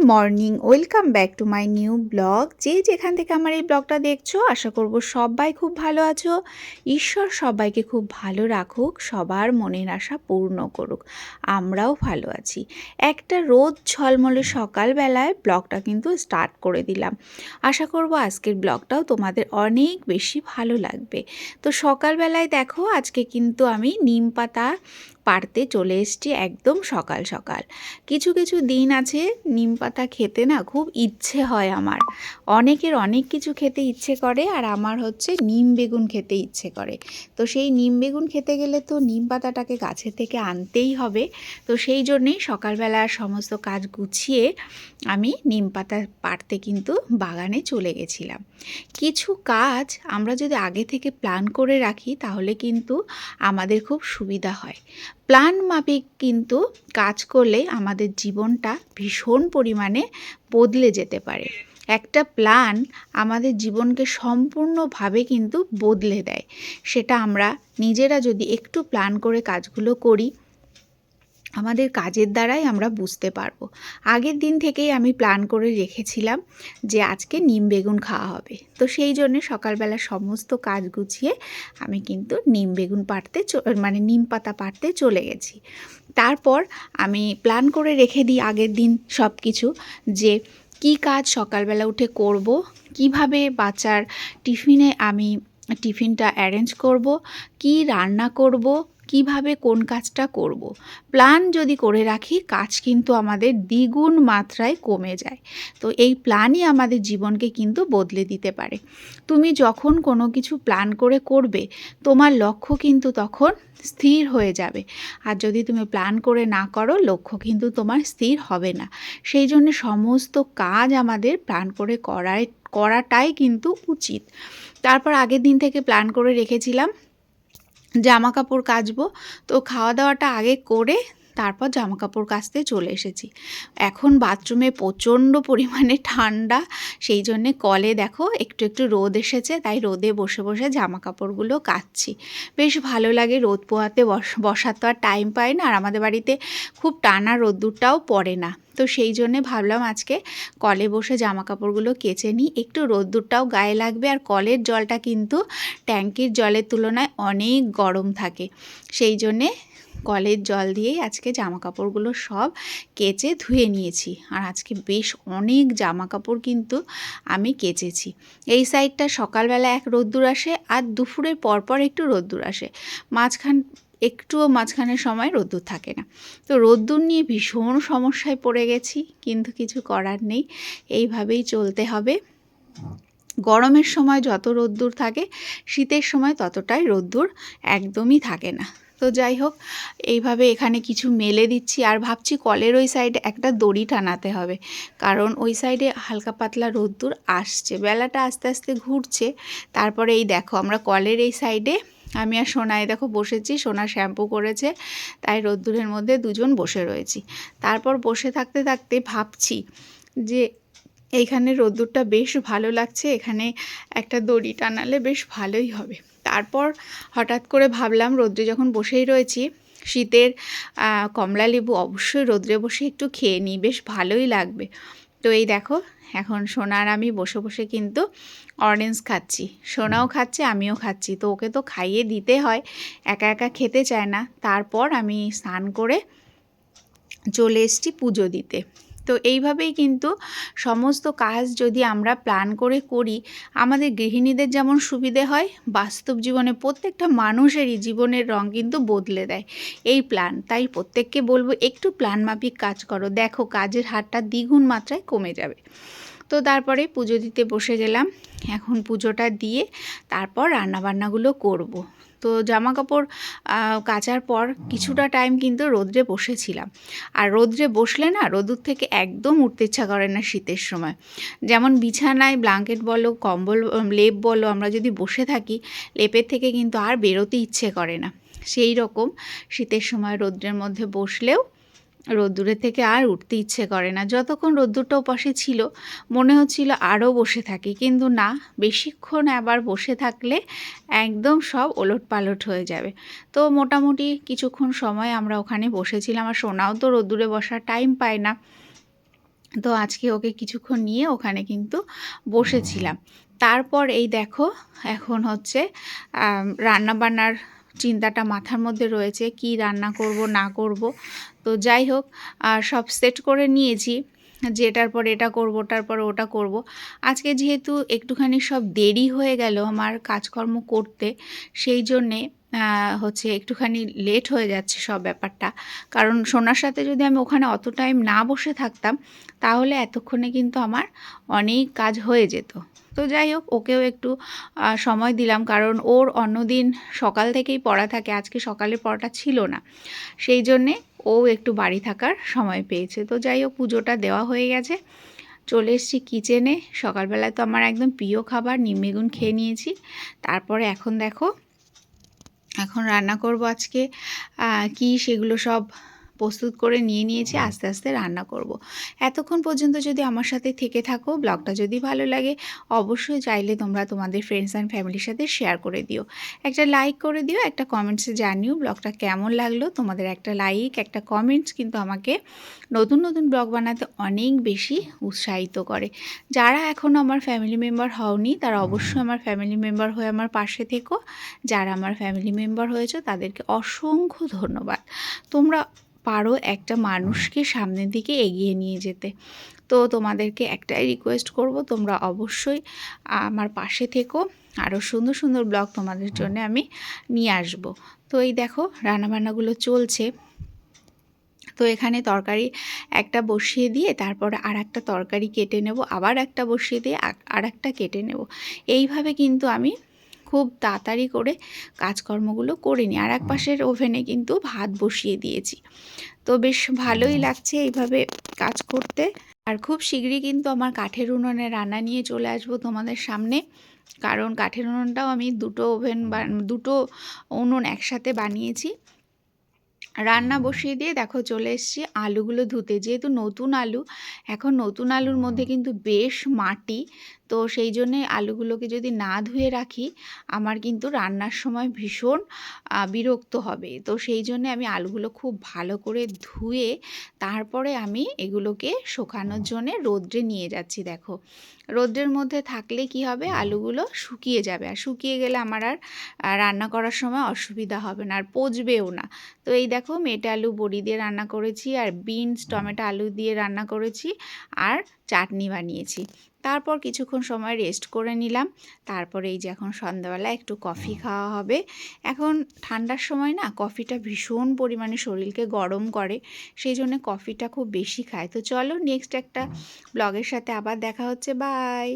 Morning. Welcome back to my new blog. যে যেখান থেকে আমার এই ব্লগটা দেখছ, আশা করব সবাই খুব ভালো আছো। ঈশ্বর সবাইকে খুব ভালো রাখুক, সবার মনের আশা পূর্ণ করুক। আমরাও ভালো আছি। একটা রোদ ঝলমলে সকালবেলায় ব্লগটা কিন্তু স্টার্ট করে দিলাম। আশা করব আজকের ব্লগটাও তোমাদের অনেক বেশি ভালো লাগবে। তো সকালবেলায় দেখো, আজকে কিন্তু আমি নিম পাতা পারতে চলে এসেছি একদম সকাল সকাল। কিছু কিছু দিন আছে নিম পাতা খেতে না খুব ইচ্ছে হয় আমার। অনেকের অনেক কিছু খেতে ইচ্ছে করে আর আমার হচ্ছে নিম বেগুন খেতে ইচ্ছে করে। তো সেই নিম বেগুন খেতে গেলে তো নিম পাতাটাকে গাছের থেকে আনতেই হবে। তো সেই জন্যেই সকালবেলা সমস্ত কাজ গুছিয়ে আমি নিম পাতা পারতে কিন্তু বাগানে চলে গেছিলাম। কিছু কাজ আমরা যদি আগে থেকে প্ল্যান করে রাখি তাহলে কিন্তু আমাদের খুব সুবিধা হয়। প্ল্যান মাফিক কিন্তু কাজ করলে আমাদের জীবনটা ভীষণ পরিমাণে বদলে যেতে পারে। একটা প্ল্যান আমাদের জীবনকে সম্পূর্ণভাবে কিন্তু বদলে দেয়। সেটা আমরা নিজেরা যদি একটু প্ল্যান করে কাজগুলো করি আমাদের কাজের দ্বারাই আমরা বুঝতে পারব। আগের দিন থেকেই আমি প্ল্যান করে রেখেছিলাম যে আজকে নিম বেগুন খাওয়া হবে। তো সেই জন্যে সকালবেলা সমস্ত কাজ গুছিয়ে আমি কিন্তু নিম বেগুন পাড়তে মানে নিম পাতা পাড়তে চলে গেছি। তারপর আমি প্ল্যান করে রেখে দিই আগের দিন সব কিছু যে কি কাজ সকালবেলা উঠে করব, কীভাবে বাচ্চার টিফিনে আমি টিফিনটা অ্যারেঞ্জ করব, কি রান্না করব কীভাবে কোন কাজটা করব। প্ল্যান যদি করে রাখি, কাজ কিন্তু আমাদের দ্বিগুণ মাত্রায় কমে যায়। তো এই প্ল্যানই আমাদের জীবনকে কিন্তু বদলে দিতে পারে। তুমি যখন কোনো কিছু প্ল্যান করে করবে, তোমার লক্ষ্য কিন্তু তখন স্থির হয়ে যাবে। আর যদি তুমি প্ল্যান করে না করো, লক্ষ্য কিন্তু তোমার স্থির হবে না। সেই জন্য সমস্ত কাজ আমাদের প্ল্যান করে করায়, করাটাই কিন্তু উচিত। তারপর আগের দিন থেকে প্ল্যান করে রেখেছিলাম জামা কাপড় কাচবো। তো খাওয়া দাওয়াটা আগে করে তারপর জামা কাপড় কাচতে চলে এসেছি। এখন বাথরুমে প্রচণ্ড পরিমাণে ঠান্ডা, সেই জন্যে কলে দেখো একটু একটু রোদ এসেছে, তাই রোদে বসে বসে জামা কাপড়গুলো কাচ্ছি। বেশ ভালো লাগে রোদ পোহাতে, বস, বসার তো আর টাইম পাই না, আর আমাদের বাড়িতে খুব টানা রোদ্দুরটাও পড়ে না। তো সেই জন্যে ভাবলাম আজকে কলে বসে জামা কাপড়গুলো কেচে নিই, একটু রোদ্দুরটাও গায়ে লাগবে, আর কলের জলটা কিন্তু ট্যাঙ্কির জলের তুলনায় অনেক গরম থাকে। সেই জন্যে কলের জল দিয়েই আজকে জামা কাপড়গুলো সব কেচে ধুয়ে নিয়েছি। আর আজকে বেশ অনেক জামা কাপড় কিন্তু আমি কেচেছি। এই সাইডটা সকালবেলা এক রোদ্দুর আসে আর দুপুরের পরপর একটু রোদ্দুর আসে। মাঝখান, একটুও মাঝখানের সময় রোদ্দুর থাকে না। তো রোদ্দুর নিয়ে ভীষণ সমস্যায় পড়ে গেছি, কিন্তু কিছু করার নেই। এইভাবেই চলতে হবে। গরমের সময় যত রোদ্দুর থাকে, শীতের সময় ততটাই রোদ্দুর একদমই থাকে না। তো যাই হোক, এইভাবে এখানে কিছু মেলে দিচ্ছি। আর ভাবছি কলের ওই সাইডে একটা দড়ি টানাতে হবে। কারণ ওই সাইডে হালকা পাতলা রোদ্দুর আসছে। বেলাটা আস্তে আস্তে ঘুরছে। তারপরে এই দেখো, আমরা কলের এই সাইডে আমি আর সোনায় দেখো বসেছি, সোনা শ্যাম্পু করেছে, তাই রোদ্দুরের মধ্যে দুজন বসে রয়েছি। তারপর বসে থাকতে থাকতে ভাবছি যে, এইখানে রোদ্দুরটা বেশ ভালো লাগছে, এখানে একটা দড়ি টানালে বেশ ভালোই হবে। তারপর হঠাৎ করে ভাবলাম, রোদ্রে যখন বসেই রয়েছি, শীতের কমলা লেবু অবশ্যই রোদ্রে বসে একটু খেয়ে নিই, বেশ ভালোই লাগবে। তো এই দেখো, এখন সোনার আমি বসে বসে কিন্তু অরেঞ্জ খাচ্ছি। সোনাও খাচ্ছে, আমিও খাচ্ছি। তো ওকে তো খাইয়ে দিতে হয়, একা একা খেতে চায় না। তারপর আমি স্নান করে চলে এসছি পুজো দিতে। তো এইভাবেই কিন্তু সমস্ত কাজ যদি আমরা প্ল্যান করে করি, আমাদের গৃহিণীদের যেমন সুবিধে হয়, বাস্তব জীবনে প্রত্যেকটা মানুষেরই জীবনের রং কিন্তু বদলে দেয়। এই প্ল্যান তাই প্রত্যেককে বলব একটু প্ল্যান মাফিক কাজ করো। দেখো কাজের হারটা দ্বিগুণ মাত্রায় কমে যাবে। তো তারপরে পুজো দিতে বসে গেলাম। এখন পুজোটা দিয়ে তারপর রান্নাবান্নাগুলো করব। তো জামা কাপড় কাচার পর কিছুটা টাইম কিন্তু রোদ্রে বসেছিলাম। আর রোদ্রে বসলে না রোদুর থেকে একদম উঠতে ইচ্ছা করে না শীতের সময়। যেমন বিছানায় ব্ল্যাঙ্কেট বলো, কম্বল লেপ বলো, আমরা যদি বসে থাকি, লেপের থেকে কিন্তু আর বেরোতে ইচ্ছে করে না। সেই রকম শীতের সময় রোদ্রের মধ্যে বসলেও রোদ্দুরের থেকে আর উঠতে ইচ্ছে করে না। যতক্ষণ রোদ্দুরটা ওপাশে ছিল, মনে হচ্ছিল আরও বসে থাকি। কিন্তু না, বেশিক্ষণ আবার বসে থাকলে একদম সব ওলট পালট হয়ে যাবে। তো মোটামুটি কিছুক্ষণ সময় আমরা ওখানে বসেছিলাম। আর সোনাও তো রোদ্দুরে বসার টাইম পায় না। তো আজকে ওকে কিছুক্ষণ নিয়ে ওখানে কিন্তু বসেছিলাম। তারপর এই দেখো, এখন হচ্ছে রান্নাবান্নার চিন্তাটা মাথার মধ্যে রয়েছে। কি রান্না করব, না করব। তো যাই হোক সব সেট করে নিয়েছি। যে এটার পর এটা করব ওটার পর ওটা করব। আজকে যেহেতু একটুখানি সব দেরি হয়ে গেল আমার কাজকর্ম করতে, সেই জন্যে হচ্ছে একটুখানি লেট হয়ে যাচ্ছে সব ব্যাপারটা। কারণ সোনার সাথে যদি আমি ওখানে অত টাইম না বসে থাকতাম, তাহলে এতক্ষণে কিন্তু আমার অনেক কাজ হয়ে যেত। তো যাই হোক, ওকেও একটু সময় দিলাম। কারণ ওর অন্যদিন সকাল থেকেই পড়া থাকে, আজকে সকালে পড়াটা ছিল না। সেই জন্যে ও একটু বাড়ি থাকার সময় পেয়েছে। তো যাই হোক, পুজোটা দেওয়া হয়ে গেছে। চলে এসেছি কিচেনে সকালবেলায় তো আমার একদম প্রিয় খাবার নিমেগুন খেয়ে নিয়েছি। তারপরে এখন দেখো, এখন রান্না করব আজকে কি সেগুলো সব প্রস্তুত করে নিয়ে নিয়েছি আস্তে আস্তে রান্না করব। এতক্ষণ পর্যন্ত যদি আমার সাথে থেকে থাকো ব্লগটা যদি ভালো লাগে অবশ্যই চাইলে তোমরা তোমাদের ফ্রেন্ডস অ্যান্ড ফ্যামিলির সাথে শেয়ার করে দিও। একটা লাইক করে দিও একটা কমেন্টসে জানিও ব্লগটা কেমন লাগল। তোমাদের একটা লাইক একটা কমেন্টস কিন্তু আমাকে নতুন নতুন ব্লগ বানাতে অনেক বেশি উৎসাহিত করে। যারা এখনও আমার ফ্যামিলি মেম্বার হওনি তারা অবশ্যই আমার ফ্যামিলি মেম্বার হয়ে আমার পাশে থেকো। যারা আমার ফ্যামিলি মেম্বার হয়েছে তাদেরকে অসংখ্য ধন্যবাদ। তোমরা পারো একটা মানুষকে সামনের দিকে এগিয়ে নিয়ে যেতে। তো তোমাদেরকে একটাই রিকোয়েস্ট করব তোমরা অবশ্যই আমার পাশে থেকো। আরও সুন্দর সুন্দর ব্লগ তোমাদের জন্য আমি নিয়ে আসব। তো এই দেখো রান্নাবান্নাগুলো চলছে। তো এখানে তরকারি একটা বসিয়ে দিয়ে তারপরে আর একটা তরকারি কেটে নেব আবার একটা বসিয়ে দিয়ে আর একটা কেটে নেব। এইভাবে কিন্তু আমি খুব তাড়াতাড়ি করে কাজকর্মগুলো করে নিই আর এক পাশের ওভেনে কিন্তু ভাত বসিয়ে দিয়েছি। তো বেশ ভালোই লাগছে এইভাবে কাজ করতে। আর খুব শীঘ্রই কিন্তু আমার কাঠের উনুনে রান্না নিয়ে চলে আসব তোমাদের সামনে। কারণ কাঠের উনুনটাও আমি দুটো ওভেন দুটো উনুন একসাথে বানিয়েছি। রান্না বসিয়ে দিয়ে দেখো চলে এসেছি। আলুগুলো ধুতে যেহেতু নতুন আলু এখন নতুন আলুর মধ্যে কিন্তু বেশ মাটি। তো সেই জন্যে আলুগুলোকে যদি না ধুয়ে রাখি, আমার কিন্তু রান্নার সময় ভীষণ বিরক্ত হবে। তো সেই জন্যে আমি আলুগুলো খুব ভালো করে ধুয়ে, তারপরে আমি এগুলোকে শোকানোর জন্যে রোদ্রে নিয়ে যাচ্ছি, দেখো। রোদ্রের মধ্যে থাকলে কি হবে? আলুগুলো শুকিয়ে যাবে। আর শুকিয়ে গেলে আমার আর রান্না করার সময় অসুবিধা হবে না, আর পচবেও না। তো এই দেখো, মেটে আলু বড়ি দিয়ে রান্না করেছি, আর বিনস, টমেটো, আলু দিয়ে রান্না করেছি, আর চাটনি বানিয়েছি। তারপর কিছুক্ষণ সময় রেস্ট করে নিলাম। তারপরে এই যে এখন সন্ধ্যাবেলা একটু কফি খাওয়া হবে। এখন ঠান্ডার সময় না কফিটা ভীষণ পরিমাণে শরীরকে গরম করে সেই জন্য কফিটা খুব বেশি খায়। তো চলো নেক্সট একটা ব্লগের সাথে আবার দেখা হচ্ছে। বাই